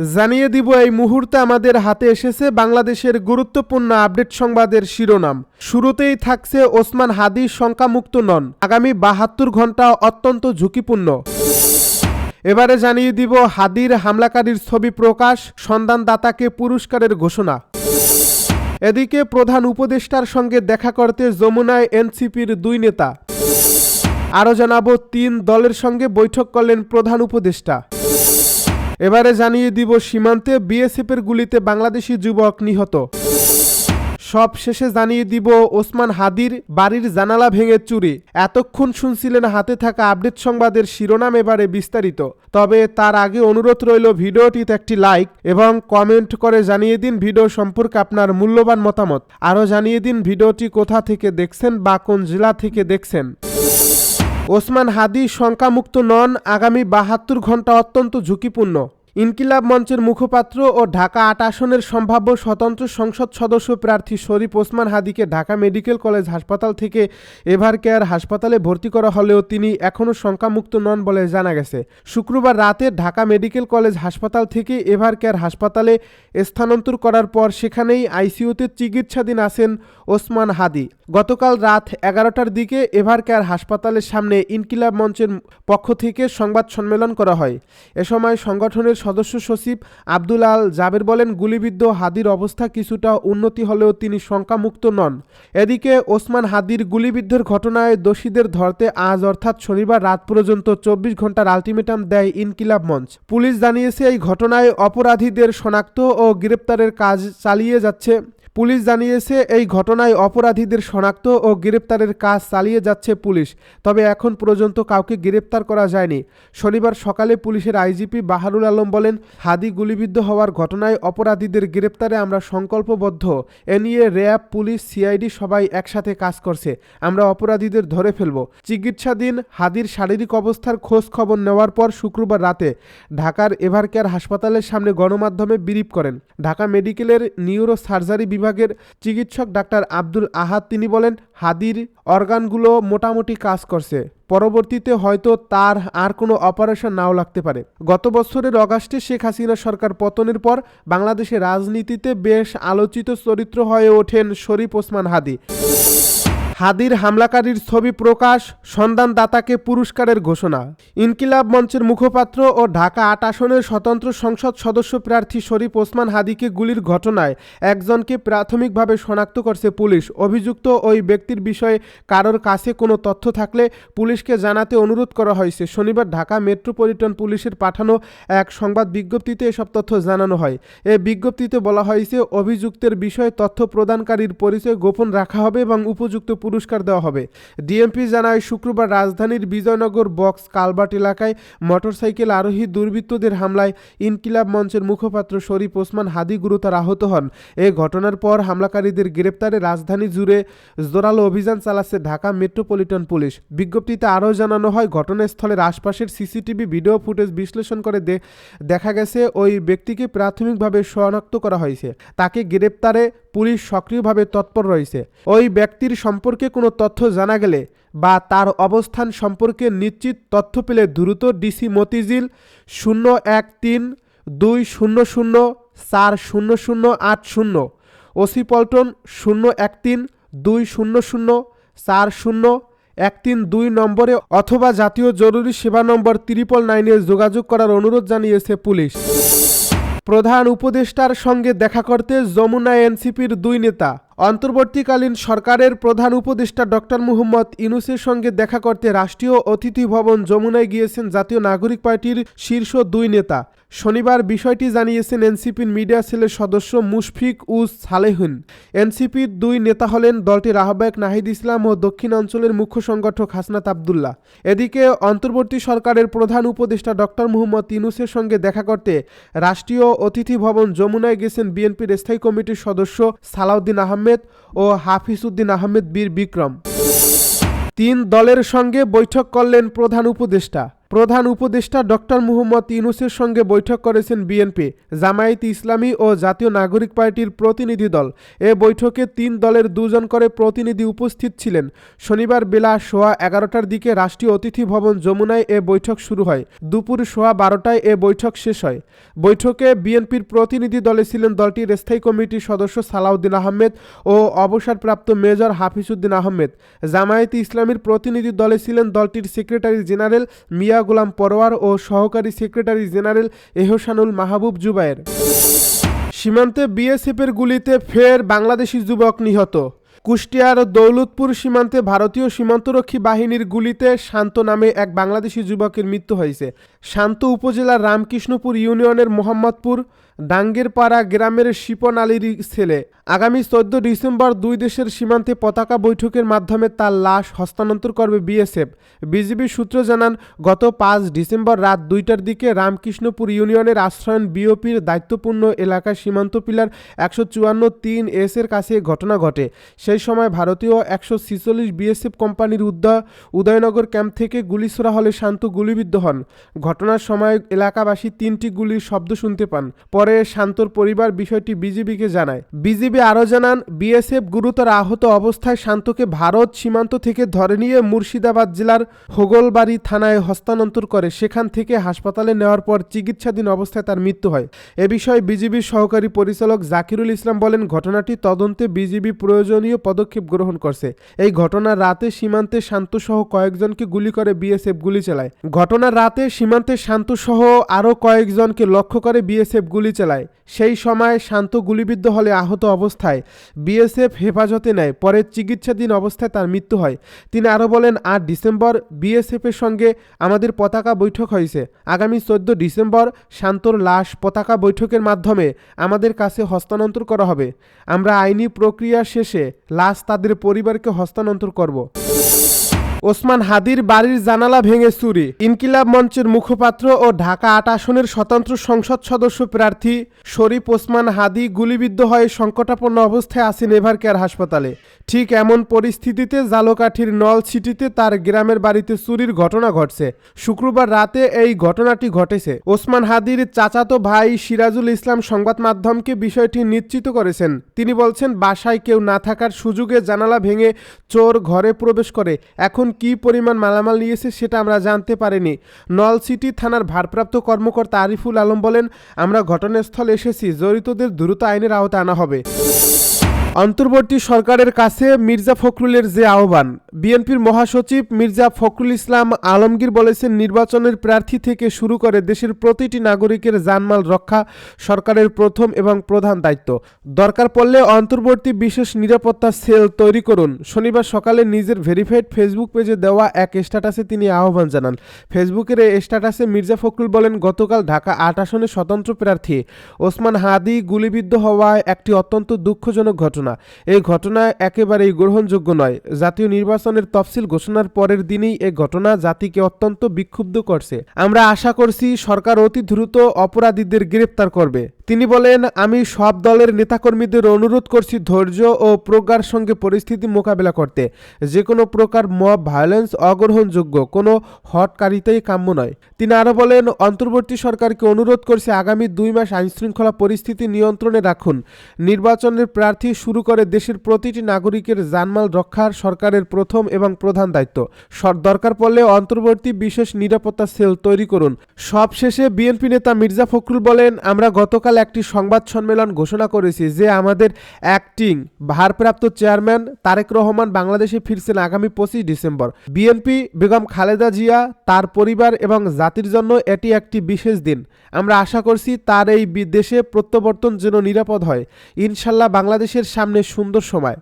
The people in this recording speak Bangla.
জানিয়ে দিব, এই মুহূর্তে আমাদের হাতে এসেছে বাংলাদেশের গুরুত্বপূর্ণ আপডেট সংবাদের শিরোনাম। শুরুতেই থাকছে ওসমান হাদি শঙ্কামুক্ত নন। আগামী বাহাত্তর ঘণ্টা অত্যন্ত ঝুঁকিপূর্ণ। এবারে জানিয়ে দিব, হাদির হামলাকারীর ছবি প্রকাশ, সন্ধানদাতাকে পুরস্কারের ঘোষণা। এদিকে প্রধান উপদেষ্টার সঙ্গে দেখা করতে যমুনায় এনসিপির দুই নেতা। আরও জানাব, তিন দলের সঙ্গে বৈঠক করলেন প্রধান উপদেষ্টা। এবারে জানিয়ে দিব সীমান্তে বিএসএফের গুলিতে বাংলাদেশি যুবক নিহত। সব শেষে জানিয়ে দিব ওসমান হাদির বাড়ির জানালা ভেঙে চুরি। এতক্ষণ শুনছিলেন হাতে থাকা আপডেট সংবাদের শিরোনাম এবারে বিস্তারিত। তবে তার আগে অনুরোধ রইল ভিডিওটিতে একটি লাইক এবং কমেন্ট করে জানিয়ে দিন ভিডিও সম্পর্কে আপনার মূল্যবান মতামত। আরও জানিয়ে দিন ভিডিওটি কোথা থেকে দেখছেন বা কোন জেলা থেকে দেখছেন। ওসমান হাদি শঙ্কামুক্ত নন আগামী বাহাত্তর ঘণ্টা অত্যন্ত ঝুঁকিপূর্ণ। ইনকিলাব মঞ্চের মুখপাত্র ও ঢাকা আট আসনের সম্ভাব্য স্বতন্ত্র সংসদ সদস্য প্রার্থী শরীফ ওসমান হাদিকে ঢাকা মেডিকেল কলেজ হাসপাতাল থেকে এভার কেয়ার হাসপাতালে ভর্তি করা হলেও তিনি এখনও শঙ্কামুক্ত নন বলে জানা গেছে। শুক্রবার রাতে ঢাকা মেডিকেল কলেজ হাসপাতাল থেকে এভার কেয়ার হাসপাতালে স্থানান্তর করার পর সেখানেই আইসিইউতে চিকিৎসাধীন আছেন ওসমান হাদি। গতকাল রাত এগারোটার দিকে এভার কেয়ার হাসপাতালের সামনে ইনকিলাব মঞ্চের পক্ষ থেকে সংবাদ সম্মেলন করা হয়। এ সময় সংগঠনের সদস্য সচিব আব্দুল আল জাবের বলেন, গুলিবিদ্ধ হাদির অবস্থা কিছুটা উন্নতি হলেও তিনি শঙ্কামুক্ত নন। এদিকে ওসমান হাদির গুলিবিদ্ধের ঘটনায় দোষীদের ধরতে আজ অর্থাৎ শনিবার রাত পর্যন্ত চব্বিশ ঘণ্টার আলটিমেটাম দেয় ইনকিলাব মঞ্চ। পুলিশ জানিয়েছে, এই ঘটনায় অপরাধীদের শনাক্ত ও গ্রেপ্তারের কাজ চালিয়ে যাচ্ছে পুলিশ জানিয়েছে, এই ঘটনায় অপরাধীদের শনাক্ত ও গ্রেপ্তারের কাজ চালিয়ে যাচ্ছে পুলিশ, তবে এখন পর্যন্ত কাউকে গ্রেপ্তার করা যায়নি। শনিবার সকালে পুলিশের আইজিপি বাহারুল আলম বলেন, হাদি গুলিবিদ্ধ হওয়ার ঘটনায় অপরাধীদের গ্রেপ্তারে আমরা সংকল্পবদ্ধ। এ নিয়ে র্যাব, পুলিশ, সিআইডি সবাই একসাথে কাজ করছে। আমরা অপরাধীদের ধরে ফেলব। চিকিৎসাধীন হাদির শারীরিক অবস্থার খোঁজ খবর নেওয়ার পর শুক্রবার রাতে ঢাকার এভারকেয়ার হাসপাতালের সামনে গণমাধ্যমে বিরিপ করেন। ঢাকা মেডিকেলের নিউরো সার্জারি বিভাগের চিকিৎসক ডাক্তার আব্দুল আহাদ, তিনি বলেন, হাদির অর্গানগুলো মোটামুটি কাজ করছে। পরবর্তীতে হয়তো তার আর কোনো অপারেশন নাও লাগতে পারে। গত বছরের অগাস্টে শেখ হাসিনা সরকার পতনের পর বাংলাদেশের রাজনীতিতে বেশ আলোচিত চরিত্র হয়ে ওঠেন শরীফ ওসমান হাদি। হাদির হামলাকারীর ছবি প্রকাশ, সন্ধানদাতাকে পুরস্কারের ঘোষণা। ইনকিলাব মঞ্চের মুখপাত্র ও ঢাকা আট আসনের স্বতন্ত্র সংসদ সদস্য প্রার্থী শরীফ ওসমান হাদিকে গুলির ঘটনায় একজনকে প্রাথমিকভাবে শনাক্ত করছে পুলিশ। অভিযুক্ত ওই ব্যক্তির বিষয়ে কারোর কাছে কোনো তথ্য থাকলে পুলিশকে জানাতে অনুরোধ করা হয়েছে। শনিবার ঢাকা মেট্রোপলিটন পুলিশের পাঠানো এক সংবাদ বিজ্ঞপ্তিতে এসব তথ্য জানানো হয়। এ বিজ্ঞপ্তিতে বলা হয়েছে, অভিযুক্তের বিষয়ে তথ্য প্রদানকারীর পরিচয় গোপন রাখা হবে এবং উপযুক্ত পুরস্কার দেওয়া হবে। ডিএমপি জানায়, শুক্রবার রাজধানীর বিজয়নগর বক্স কালবাট এলাকায় মোটরসাইকেল আরোহী দুর্বৃত্তদের হামলায় ইনকিলাব মঞ্চের মুখপাত্র শরীফ ওসমান হাদি গুরুতর আহত হন। এ ঘটনার পর হামলাকারীদের গ্রেপ্তারে রাজধানী জুড়ে জোরালো অভিযান চালাচ্ছে ঢাকা মেট্রোপলিটন পুলিশ। বিজ্ঞপ্তিতে আরও জানানো হয়, ঘটনাস্থলের আশপাশের সিসিটিভি ভিডিও ফুটেজ বিশ্লেষণ করে দেখা গেছে, ওই ব্যক্তিকে প্রাথমিকভাবে শনাক্ত করা হয়েছে। তাকে গ্রেপ্তারে পুলিশ সক্রিয়ভাবে তৎপর রয়েছে। ওই ব্যক্তির সম্পর্কে কোনো তথ্য জানা গেলে বা তার অবস্থান সম্পর্কে নিশ্চিত তথ্য পেলে দ্রুত ডিসি মতিঝিল শূন্য এক তিন দুই শূন্য শূন্য চার শূন্য শূন্য আট শূন্য, ওসি পল্টন শূন্য এক তিন দুই শূন্য শূন্য চার শূন্য এক তিন দুই নম্বরে অথবা জাতীয় জরুরি সেবা নম্বর ত্রিপল নাইনে যোগাযোগ করার অনুরোধ জানিয়েছে পুলিশ। প্রধান উপদেষ্টার সঙ্গে দেখা করতে যমুনা এনসিপির দুই নেতা। অন্তর্বর্তীকালীন সরকারের প্রধান উপদেষ্টা ডক্টর মুহম্মদ ইনুসের সঙ্গে দেখা করতে রাষ্ট্রীয় অতিথি ভবন যমুনায় গিয়েছেন জাতীয় নাগরিক পার্টির শীর্ষ দুই নেতা। শনিবার বিষয়টি জানিয়েছেন এনসিপির মিডিয়া সেলের সদস্য মুশফিক উজ সালেহুন। এনসিপির দুই নেতা হলেন দলটির আহ্বায়ক নাহিদ ইসলাম ও দক্ষিণ অঞ্চলের মুখ্য সংগঠক হাসনাত আবদুল্লাহ। এদিকে অন্তর্বর্তী সরকারের প্রধান উপদেষ্টা ডক্টর মুহম্মদ ইনুসের সঙ্গে দেখা করতে রাষ্ট্রীয় অতিথি ভবন যমুনায় গেছেন বিএনপির স্থায়ী কমিটির সদস্য সালাউদ্দিন আহমেদ ও হাফিজউদ্দিন আহমেদ বীর বিক্রম। তিন দলের সঙ্গে বৈঠক করলেন প্রধান উপদেষ্টা। প্রধান উপদেষ্টা ডক্টর মুহম্মদ ইউনুসের সঙ্গে বৈঠক করেছেন বিএনপি, জামায়াত ইসলামী ও জাতীয় নাগরিক পার্টির প্রতিনিধি দল। এ বৈঠকে তিন দলের দুজন করে প্রতিনিধি উপস্থিত ছিলেন। শনিবার বেলা সোয়া এগারোটার দিকে রাষ্ট্রীয় অতিথি ভবন যমুনায় এ বৈঠক শুরু হয়। দুপুর সোয়া বারোটায় এ বৈঠক শেষ হয়। বৈঠকে বিএনপির প্রতিনিধি দলে ছিলেন দলটির স্থায়ী কমিটির সদস্য সালাউদ্দিন আহমেদ ও অবসরপ্রাপ্ত মেজর হাফিজউদ্দিন আহমেদ। জামায়াতে ইসলামীর প্রতিনিধি দলে ছিলেন দলটির সেক্রেটারি জেনারেল মিয়া গোলাম পরোয়ার ও সহকারী সেক্রেটারি জেনারেল এহসানুল মাহবুব জুবায়ের। সীমান্তে বিএসএফের গুলিতে ফের বাংলাদেশি যুবক নিহত। কুষ্টিয়ার দৌলতপুর সীমান্তে ভারতীয় সীমান্তরক্ষী বাহিনীর গুলিতে শান্ত নামে এক বাংলাদেশি যুবকের মৃত্যু হয়েছে। শান্ত উপজেলার রামকৃষ্ণপুর ইউনিয়নের মোহাম্মদপুর ডাঙ্গেরপাড়া গ্রামের শিপন আলীর ছেলে। আগামী চোদ্দ ডিসেম্বর দুই দেশের সীমান্তে পতাকা বৈঠকের মাধ্যমে তার লাশ হস্তান্তর করবে বিএসএফ। বিজিবি সূত্র জানান, গত পাঁচ ডিসেম্বর রাত দুইটার দিকে রামকৃষ্ণপুর ইউনিয়নের আশ্রয়ন বিওপির দায়িত্বপূর্ণ এলাকার সীমান্ত পিলার একশো চুয়ান্ন তিন এস এর কাছে ঘটনা ঘটে। সেই সময় ভারতীয় একশো ছিচল্লিশ বিএসএফ কোম্পানির উদ্যা, উদয়নগর ক্যাম্প থেকে গুলি ছোড়া হলে শান্ত গুলিবিদ্ধ হন। ঘটনার সময় এলাকাবাসী তিনটি গুলির শব্দ শুনতে পান। পরে শান্তর পরিবার বিষয়টি বিজিবিকে জানায়। বিজিবি আরও জানান, বিএসএফ গুরুতর আহত অবস্থায় শান্তকে ভারত সীমান্ত থেকে ধরে নিয়ে মুর্শিদাবাদ জেলার হোগলবাড়ি থানায় হস্তান্তর করে সেখান থেকে হাসপাতালে নেওয়ার পর চিকিৎসাধীন অবস্থায় তার মৃত্যু হয়। এ বিষয়ে বিজিবির সহকারী পরিচালক জাকিরুল ইসলাম বলেন, ঘটনাটি তদন্তে বিজিবি প্রয়োজনীয় পদক্ষেপ গ্রহণ করছে। এই ঘটনার রাতে সীমান্তে শান্তসহ কয়েকজনকে গুলি করে বিএসএফ গুলি চালায়। ঘটনার রাতে সীমান্তে শান্তসহ আরও কয়েকজনকে লক্ষ্য করে বিএসএফ গুলি চালায় সেই সময় শান্ত গুলিবিদ্ধ হলে আহত অবস্থায়। বিএসএফ হেফাজতে নেয়, পরে চিকিৎসাধীন অবস্থায় তার মৃত্যু হয়। তিনি আরও বলেন, আট ডিসেম্বর বিএসএফের সঙ্গে আমাদের পতাকা বৈঠক হয়েছে। আগামী চোদ্দ ডিসেম্বর শান্তর লাশ পতাকা বৈঠকের মাধ্যমে আমাদের কাছে হস্তান্তর করা হবে। আমরা আইনি প্রক্রিয়া শেষে লাশ তাদের পরিবারকে হস্তান্তর করব। ওসমান হাদির বাড়ির জানালা ভেঙে চুরি। ইনকিলাব মঞ্চের মুখপাত্র ও ঢাকা আট আসনের স্বতন্ত্র সংসদ সদস্য প্রার্থী শরীফ ওসমান হাদি গুলিবিদ্ধ হয়ে সংকটাপন্ন অবস্থায় আছেন এভার কেয়ার হাসপাতালে। ঠিক এমন পরিস্থিতিতে জালোকাঠির নল সিটিতে তার গ্রামের বাড়িতে চুরির ঘটনা ঘটছে। শুক্রবার রাতে এই ঘটনাটি ঘটেছে। ওসমান হাদির চাচাতো ভাই সিরাজুল ইসলাম সংবাদ মাধ্যমকে বিষয়টি নিশ্চিত করেছেন। তিনি বলছেন, বাসায় কেউ না থাকার সুযোগে জানালা ভেঙে চোর ঘরে প্রবেশ করে। এখন কি পরিমাণ মালামাল নিয়েছে সেটা আমরা জানতে পারিনি। নলসিটি থানার ভারপ্রাপ্ত কর্মকর্তা আরিফুল আলম বলেন, আমরা ঘটনাস্থলে এসেছি, জড়িতদের দ্রুত আইনের আওতায় আনা হবে। অন্তর্বর্তী সরকারের কাছে মির্জা ফখরুলের যে আহ্বান, বিএনপির মহাসচিব মির্জা ফখরুল ইসলাম আলমগীর বলেছেন, নির্বাচনের প্রার্থী থেকে শুরু করে দেশের প্রতিটি নাগরিকের জানমাল রক্ষা সরকারের প্রথম এবং প্রধান দায়িত্ব। দরকার পড়লে অন্তর্বর্তী বিশেষ নিরাপত্তা সেল তৈরি করুন। শনিবার সকালে নিজের ভেরিফাইড ফেসবুক পেজে দেওয়া এক স্ট্যাটাসে তিনি আহ্বান জানান। ফেসবুকের এই স্ট্যাটাসে মির্জা ফখরুল বলেন, গতকাল ঢাকা আট আসনে স্বতন্ত্র প্রার্থী ওসমান হাদি গুলিবিদ্ধ হওয়ায় একটি অত্যন্ত দুঃখজনক ঘটনা। এই ঘটনা একেবারেই গ্রহণযোগ্য নয়। জাতীয় নির্বাচনের তফসিল ঘোষণার পরের দিনেই এ ঘটনা জাতিকে অত্যন্ত বিক্ষুব্ধ করছে। আমরা আশা করছি সরকার অতি দ্রুত অপরাধীদের গ্রেপ্তার করবে। তিনি বলেন, আমি সব দলের নেতাকর্মীদের অনুরোধ করছি ধৈর্য ও প্রজ্ঞার সঙ্গে পরিস্থিতি মোকাবেলা করতে। যে কোনো প্রকার মব ভায়োলেন্স অগ্রহণযোগ্য, কোনো হটকারিতাই কাম্য নয়। তিনি আরও বলেন, অন্তর্বর্তী সরকারকে অনুরোধ করছে আগামী দুই মাস আইনশৃঙ্খলা পরিস্থিতি নিয়ন্ত্রণে রাখুন। নির্বাচনের প্রার্থী শুরু করে দেশের প্রতিটি নাগরিকের জানমাল রক্ষার সরকারের প্রথম এবং প্রধান দায়িত্ব। দরকার পড়লে অন্তর্বর্তী বিশেষ নিরাপত্তা সেল তৈরি করুন। সবশেষে বিএনপি নেতা মির্জা ফখরুল বলেন, আমরা গতকাল একটি সংবাদ সম্মেলন ঘোষণা করেছি যে আমাদের অ্যাক্টিং ভারপ্রাপ্ত চেয়ারম্যান তারেক রহমান বাংলাদেশে ফিরছেন আগামী পঁচিশ ডিসেম্বর। বিএনপি বেগম খালেদা জিয়া, তার পরিবার এবং জাতির জন্য এটি একটি বিশেষ দিন। আমরা আশা করছি তার এই বিদেশে প্রত্যাবর্তন যেন নিরাপদ হয়। ইনশাল্লাহ বাংলাদেশের সামনে সুন্দর সময়।